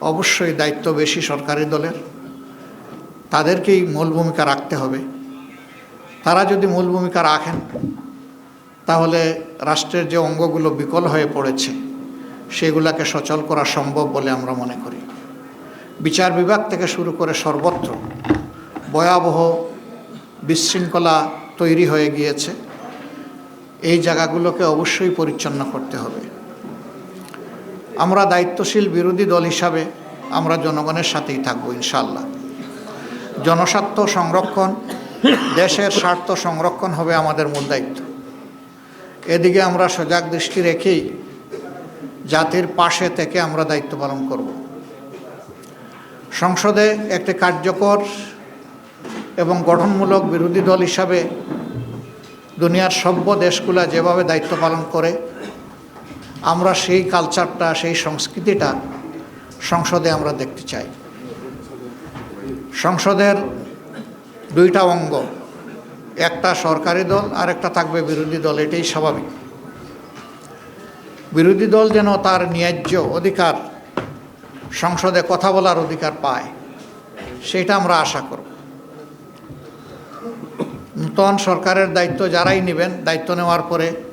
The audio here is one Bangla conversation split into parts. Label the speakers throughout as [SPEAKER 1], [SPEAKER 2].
[SPEAKER 1] অবশ্যই দায়িত্ব বেশি সরকারি দলের। তাদেরকেই মূল ভূমিকা রাখতে হবে। তারা যদি মূল ভূমিকা রাখেন, তাহলে রাষ্ট্রের যে অঙ্গগুলো বিকল হয়ে পড়েছে, সেগুলোকে সচল করা সম্ভব বলে আমরা মনে করি। বিচার বিভাগ থেকে শুরু করে সর্বত্র ভয়াবহ বিশৃঙ্খলা তৈরি হয়ে গিয়েছে। এই জায়গাগুলোকে অবশ্যই পরিচ্ছন্ন করতে হবে। আমরা দায়িত্বশীল বিরোধী দল হিসাবে আমরা জনগণের সাথেই থাকব ইনশাল্লাহ জনস্বার্থ সংরক্ষণ, দেশের স্বার্থ সংরক্ষণ হবে আমাদের মূল দায়িত্ব। এদিকে আমরা সজাগ দৃষ্টি রেখেই জাতির পাশে থেকে আমরা দায়িত্ব পালন করব। সংসদে একটি কার্যকর এবং গঠনমূলক বিরোধী দল হিসাবে দুনিয়ার সভ্য দেশগুলা যেভাবে দায়িত্ব পালন করে আমরা সেই কালচারটা সেই সংস্কৃতিটা সংসদে আমরা দেখতে চাই। সংসদের দুইটা অঙ্গ, একটা সরকারি দল আর একটা থাকবে বিরোধী দল, এটাই স্বাভাবিক। বিরোধী দল যেন তার ন্যায্য অধিকার সংসদে কথা বলার অধিকার পায়, সেটা আমরা আশা করব। নূতন সরকারের দায়িত্ব যারাই নেবেন, দায়িত্ব নেওয়ার পরে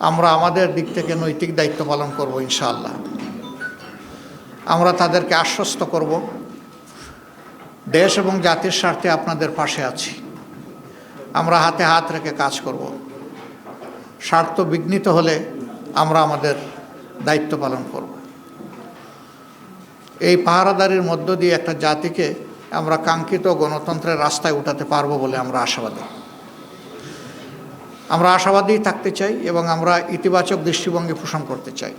[SPEAKER 1] আমরা আমাদের দিক থেকে নৈতিক দায়িত্ব পালন করব ইনশাআল্লাহ। আমরা তাদেরকে আশ্বস্ত করব। দেশ এবং জাতির স্বার্থে আপনাদের পাশে আছি। আমরা হাতে হাত রেখে কাজ করব। স্বার্থ বিঘ্নিত হলে আমরা আমাদের দায়িত্ব পালন করব। এই পাহারাদারির মধ্য দিয়ে একটা জাতিকে আমরা কাঙ্ক্ষিত গণতন্ত্রের রাস্তায় উঠাতে পারব বলে আমরা আশাবাদী। আমরা আশাবাদী থাকতে চাই এবং আমরা ইতিবাচক দৃষ্টিভঙ্গি পোষণ করতে চাই।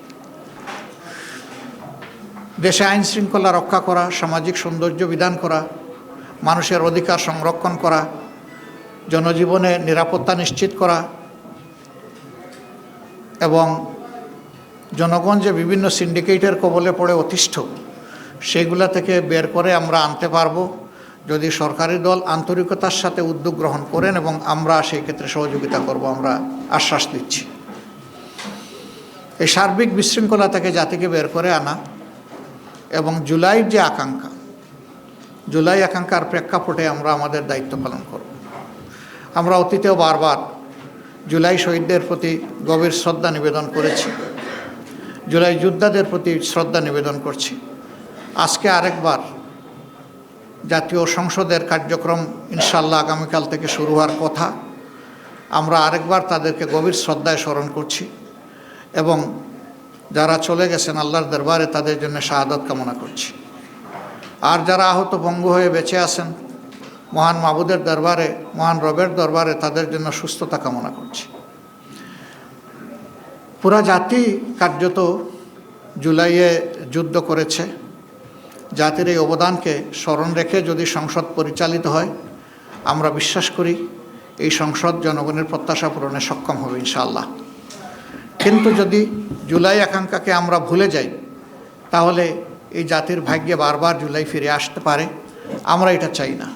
[SPEAKER 1] দেশে আইন শৃঙ্খলা রক্ষা করা, সামাজিক সৌন্দর্য বিধান করা, মানুষের অধিকার সংরক্ষণ করা, জনজীবনে নিরাপত্তা নিশ্চিত করা এবং জনগণ যে বিভিন্ন সিন্ডিকেটের কবলে পড়ে অতিষ্ঠ, সেগুলা থেকে বের করে আমরা আনতে পারব। যদি সরকারি দল আন্তরিকতার সাথে উদ্যোগ গ্রহণ করেন এবং আমরা সেই ক্ষেত্রে সহযোগিতা করব, আমরা আশ্বাস দিচ্ছি। এই সার্বিক বিশৃঙ্খলা থেকে জাতিকে বের করে আনা এবং জুলাইয়ের যে আকাঙ্ক্ষা, জুলাই আকাঙ্ক্ষার প্রেক্ষাপটে আমরা আমাদের দায়িত্ব পালন করব। আমরা অতীতেও বারবার জুলাই শহীদদের প্রতি গভীর শ্রদ্ধা নিবেদন করেছি। জুলাই যোদ্ধাদের প্রতি শ্রদ্ধা নিবেদন করছি। আজকে আরেকবার জাতীয় সংসদের কার্যক্রম ইনশাল্লাহ আগামীকাল থেকে শুরু হওয়ার কথা। আমরা আরেকবার তাদেরকে গভীর শ্রদ্ধায় স্মরণ করছি এবং যারা চলে গেছেন আল্লাহর দরবারে তাদের জন্য শাহাদত কামনা করছি। আর যারা আহত পঙ্গু হয়ে বেঁচে আছেন, মহান মাবুদের দরবারে, মহান রবের দরবারে তাদের জন্য সুস্থতা কামনা করছি। পুরা জাতি কার্যত জুলাইয়ে যুদ্ধ করেছে। জাতির এই অবদানকে স্মরণ রেখে যদি সংসদ পরিচালিত হয়, আমরা বিশ্বাস করি এই সংসদ জনগণের প্রত্যাশা পূরণে সক্ষম হবে ইনশাআল্লাহ। কিন্তু যদি জুলাই আকাঙ্ক্ষাকে আমরা ভুলে যাই, তাহলে এই জাতির ভাগ্যে বারবার জুলাই ফিরে আসতে পারে, আমরা এটা চাই না।